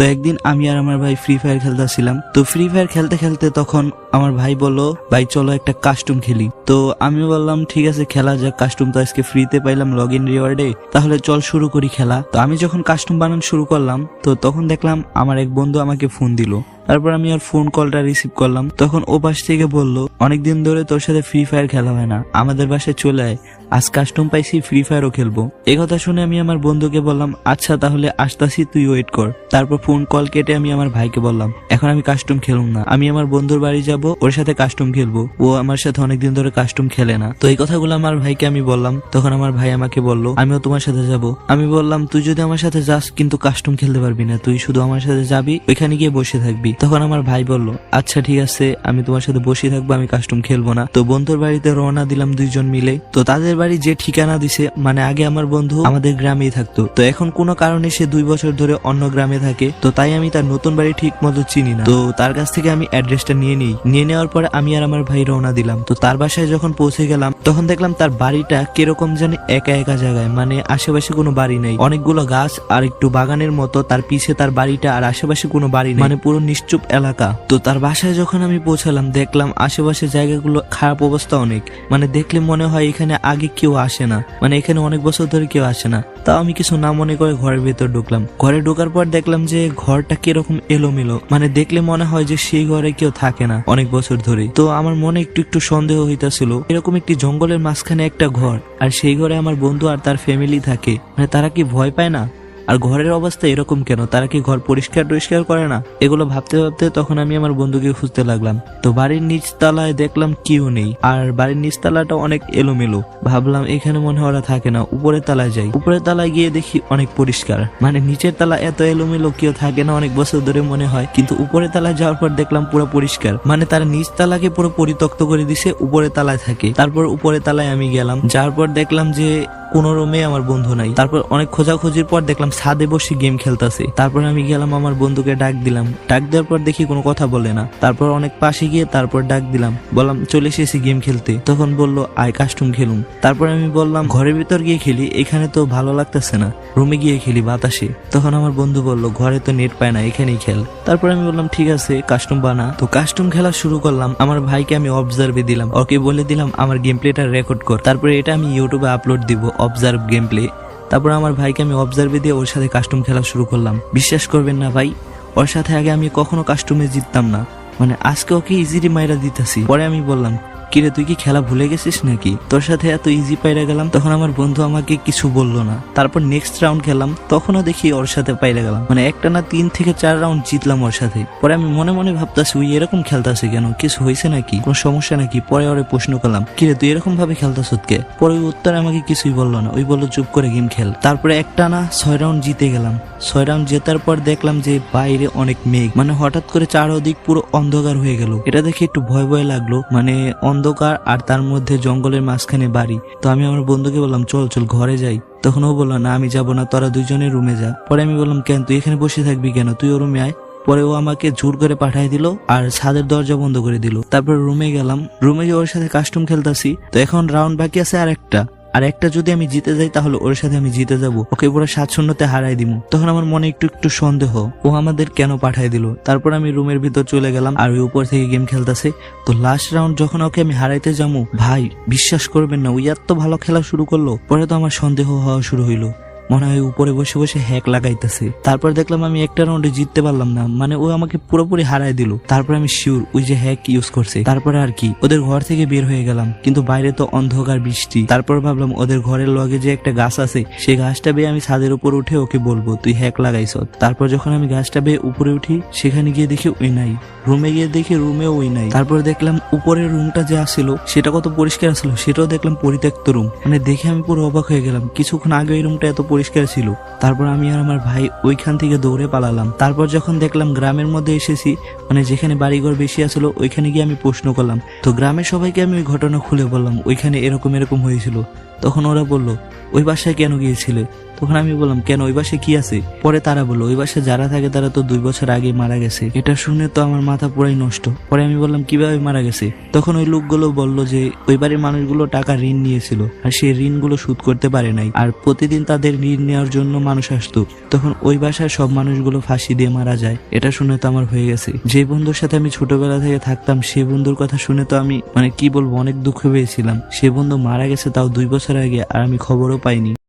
তো একদিন আমি আর আমার ভাই ফ্রি ফায়ার খেলতেছিলাম তো ফ্রি ফায়ার খেলতে খেলতে তখন আমার ভাই বলল, ভাই, চলো একটা কাস্টম খেলি। তো আমি বললাম, ঠিক আছে, খেলা যাক কাস্টম তো আজকে ফ্রিতে পাইলাম লগ ইন রিওয়ার্ডে তাহলে চল শুরু করি খেলা। তো আমি যখন কাস্টম বানানো শুরু করলাম, তো তখন দেখলাম আমার এক বন্ধু আমাকে ফোন দিল। তারপর আমি আর ফোন কলটা রিসিভ করলাম। তখন ও পাশ থেকে বলল, অনেকদিন ধরে তোর সাথে ফ্রি ফায়ার খেলা হয় না। আমাদের বাসায় চলে আয়। আজ কাস্টম পাইছি ফ্রি ফায়ারও খেলব। কথা শুনে আমি আমার বন্ধুকে বললাম আচ্ছা তাহলে আসতাছি, তুই ওয়েট কর। তারপর ফোন কল কেটে আমি আমার ভাইকে বললাম, এখন আমি কাস্টম খেলুম না। আমি আমার বন্ধুর বাড়ি যাব, ওর সাথে কাস্টম খেলব। ও আমার সাথে অনেকদিন ধরে কাস্টম খেলে না। তো এই কথাগুলো আমার ভাইকে আমি বললাম। তখন আমার ভাই আমাকে বলল, আমিও তোমার সাথে যাব। আমি বললাম, তুই যদি আমার সাথে যাস, কিন্তু কাস্টম খেলতে পারবি না। তুই শুধু আমার সাথে যাবি, ওইখানে গিয়ে বসে থাকবি। তখন আমার ভাই বলল আচ্ছা ঠিক আছে, আমি তোমার সাথে বসে থাকব, আমি কাস্টম খেলব না। তো বন্ধুর বাড়িতে রওনা দিলাম দুইজন মিলে। তো তাদের বাড়ি যে ঠিকানা দিছে মানে আগে আমার বন্ধু আমাদের গ্রামেই থাকতো। তো এখন কোনো কারণে সে দুই বছর ধরে অন্য গ্রামে থাকে, তো তাই আমি তার নতুন বাড়ি ঠিক মতো চিনি না। তো তার কাছ থেকে আমি অ্যাড্রেসটা নিয়ে নিই। নিয়ে নেওয়ার পরে আমি আর আমার ভাই রওনা দিলাম। তো তার বাসায় যখন পৌঁছে গেলাম, তখন দেখলাম তার বাড়িটা কীরকম জানি একা একা জায়গায় মানে আশেপাশে কোনো বাড়ি নেই। অনেকগুলো গাছ আর একটু বাগানের মতো, তার পিছে তার বাড়িটা আর আশেপাশে কোনো বাড়ি নেই মানে পুরো নিশ্চুপ এলাকা। তো তার বাসায় যখন আমি পৌঁছালাম, দেখলাম আশেপাশে জায়গাগুলো খারাপ অবস্থা অনেক। মানে দেখলে মনে হয় এখানে আগে কেউ আসে না। মানে এখানে অনেক বছর ধরে কেউ আসে না। তাও আমি কিছু না মনে করে ঘরের ভেতর ঢুকলাম। ঘরে ঢোকার পর দেখলাম যে ঘরটা কীরকম এলোমেলো। মানে দেখলে মনে হয় যে সেই ঘরে কেউ থাকে না অনেক বছর ধরে। তো আমার মনে একটু একটু সন্দেহ হইতাছিল, এরকম একটি জঙ্গলের মাঝখানে একটা ঘর। আর সেই ঘরে আমার বন্ধু আর তার ফ্যামিলি থাকে। মানে তারা কি ভয় পায় না? আর ঘরের অবস্থা এরকম কেন? তারা কি ঘর পরিষ্কার টরিষ্কার করে না? এগুলো ভাবতে ভাবতে তখন আমি আমার বন্ধুকে খুঁজতে লাগলাম। তো বাড়ির নিচ তলায় দেখলাম কেউ নেই। আর বাড়ির নিচ তলাটা অনেক এলোমেলো। ভাবলাম এখানে মনে হয় ওরা থাকে না। উপরের তলায় যাই। উপরের তলায় গিয়ে দেখি অনেক পরিষ্কার। মানে নিচের তলা এত এলোমেলো, কেউ থাকে না অনেক বছর ধরে মনে হয়। কিন্তু উপরের তলায় যাওয়ার পর দেখলাম পুরো পরিষ্কার। মানে তারা নিচ তালাকে পুরো পরিত্যক্ত করে দিছে, উপরের তলায় থাকে। তারপর উপরের তলায় আমি গেলাম। যাওয়ার পর দেখলাম যে কোন রুমে আমার বন্ধু নাই। তারপর অনেক খোঁজাখুঁজির পর দেখলাম ছাদে বসে গেম খেলতেছে। তারপর আমি গেলাম আমার বন্ধুকে ডাক দিলাম। ডাক দেওয়ার পর দেখি কোনো কথা বলে না। তারপর অনেক পাশে গিয়ে তারপর ডাক দিলাম। বললাম, চলে এসেছি গেম খেলতে। তখন বলল, আয়, কাস্টম খেলুম। তারপর আমি বললাম, ঘরের ভিতর গিয়ে খেলি, এখানে তো ভালো লাগতেছে না। রুমে গিয়ে খেলি বাতাসে। তখন আমার বন্ধু বলল, ঘরে তো নেট পায় না, এখানেই খেল। তারপর আমি বললাম, ঠিক আছে, কাস্টম বানা। তো কাস্টম খেলা শুরু করলাম। আমার ভাইকে আমি অবজার্ভে দিলাম। ওকে বলে দিলাম, আমার গেম প্লেটা রেকর্ড কর। তারপরে এটা আমি ইউটিউবে আপলোড দিব। অবজার্ভ গেম প্লে তারপর আমার ভাইকে আমি অবজার্ভে দিয়ে ওর সাথে কাস্টম খেলা শুরু করলাম। বিশ্বাস করবেন না ভাই, ওর সাথে আগে আমি কখনো কাস্টমে জিততাম না। মানে আজকে ওকে ইজিলি মাইরা দিতেছি। পরে আমি বললাম কিরে, তুই কি খেলা ভুলে গেছিস নাকি? তোর সাথে এত ইজি পাইরা গেলাম, তখন আমার বন্ধু আমাকে কিছু বলল না। তারপর নেক্সট রাউন্ড খেললাম, তখনও দেখি ওর সাথে পাইরা গেলাম। মানে একটা না তিন থেকে চার রাউন্ড জিতলাম ওর সাথে। পরে আমি মনে মনে ভাবতাছি ওই এরকম খেলতাছে কেন? কিছু হয়েছে নাকি? কোনো সমস্যা নাকি? পরে ওরে প্রশ্ন করলাম, কিরে, তুই এরকম ভাবে খেলতাছ কে পরে ওই উত্তরে আমাকে কিছুই বলল না। ওই বলল, চুপ করে গেম খেল। তারপরে একটা না ছয় রাউন্ড জিতে গেলাম। ছয় রাউন্ড জেতার পর দেখলাম যে বাইরে অনেক মেঘ। মানে হঠাৎ করে চারদিক পুরো অন্ধকার হয়ে গেল। এটা দেখে একটু ভয় ভয় লাগল। মানে অন্ধকার আর তার মধ্যে জঙ্গলের মাঝখানে বাড়ি। তো আমি আমার বন্ধুকে বললাম, চল চল, ঘরে যাই। তখন ও বলল, না, আমি যাব না, তোরা দুজনে রুমে যা। পরে আমি বললাম, কেন, তুই এখানে বসে থাকবি কেন? তুই ও রুমে আয়। পরে ও আমাকে জোর করে পাঠিয়ে দিল আর ছাদের দরজা বন্ধ করে দিল। তারপর রুমে গেলাম। রুমে ওর সাথে কাস্টম খেলতাছি। তো এখন রাউন্ড বাকি আছে আর একটা আর একটা যদি আমি জিতে যাই, তাহলে ওর সাথে আমি জিতে যাব। ওকে পুরো সাত শূন্যতে হারাই দিব তখন আমার মনে একটু একটু সন্দেহ, ও আমাদের কেন পাঠাই দিল? তারপর আমি রুমের ভিতর চলে গেলাম আর ওই উপর থেকে গেম খেলতেছে। তো লাস্ট রাউন্ড যখন ওকে আমি হারাইতে যাব ভাই, বিশ্বাস করবেন না ওই এত ভালো খেলা শুরু করল, পরে তো আমার সন্দেহ হওয়া শুরু হইল। মনে হয় উপরে বসে বসে হ্যাক লাগাইতেছে। তারপর দেখলাম আমি একটা রাউন্ডে জিততে পারলাম না মানে ও আমাকে পুরোপুরি হারাই দিল। তারপর আমি শিওর ওই যে হ্যাক ইউজ করছে। তারপরে আর কি, ওদের ঘর থেকে বের হয়ে গেলাম, কিন্তু বাইরে তো অন্ধকার বৃষ্টি। তারপর ভাবলাম ওদের ঘরের লগে যে একটা গাছ আছে সেই গাছটা বেয়ে আমি ছাদের উপর উঠে ওকে বলব, তুই হ্যাক লাগাইছ। তারপর যখন আমি গাছটা বেয়ে উপরে উঠি, সেখানে গিয়ে দেখি ওই নাই। রুমে গিয়ে দেখি রুমে ওই নাই। তারপর দেখলাম উপরের রুমটা যে আসছিল সেটা কত পরিষ্কার আসলো, সেটাও দেখলাম পরিত্যক্ত রুম মানে দেখে আমি পুরো অবাক হয়ে গেলাম। কিছুক্ষণ আগে ওই রুমটা এত পরিষ্কার ছিল। তারপর আমি আর আমার ভাই ওইখান থেকে দৌড়ে পালালাম। তারপর যখন দেখলাম গ্রামের মধ্যে এসেছি মানে যেখানে বাড়িঘর বেশি আসলো ওইখানে গিয়ে আমি প্রশ্ন করলাম। তো গ্রামের সবাইকে আমি ওই ঘটনা খুলে বললাম, ওইখানে এরকম এরকম হয়েছিল। তখন ওরা বলল, ওই বাসায় কেন গিয়েছিলে? তখন আমি বললাম, কেন? ওই বাসে কি আছে? পরে তারা বলল, ওই বাসে যারা থাকে তারা তো দুই বছর আগে মারা গেছে। এটা শুনে তো আমার মাথা পুরাই নষ্ট। পরে আমি বললাম, কীভাবে মারা গেছে? তখন ওই লোকগুলো বলল যে, ওই বাড়ির মানুষগুলো টাকা ঋণ নিয়েছিল আর সেই ঋণগুলো শোধ করতে পারে নাই আর প্রতিদিন তাদের ঋণ নেওয়ার জন্য মানুষ আসতো। তখন ওই বাসায় সব মানুষগুলো ফাঁসি দিয়ে মারা যায়। এটা শুনে তো আমার হয়ে গেছে। যে বন্ধুর সাথে আমি ছোটবেলা থেকে থাকতাম সেই বন্ধুর কথা শুনে তো আমি মানে কি বলব, অনেক দুঃখ পেয়েছিলাম। সে বন্ধু মারা গেছে তাও দুই বছর আগে আর আমি খবরও পাইনি।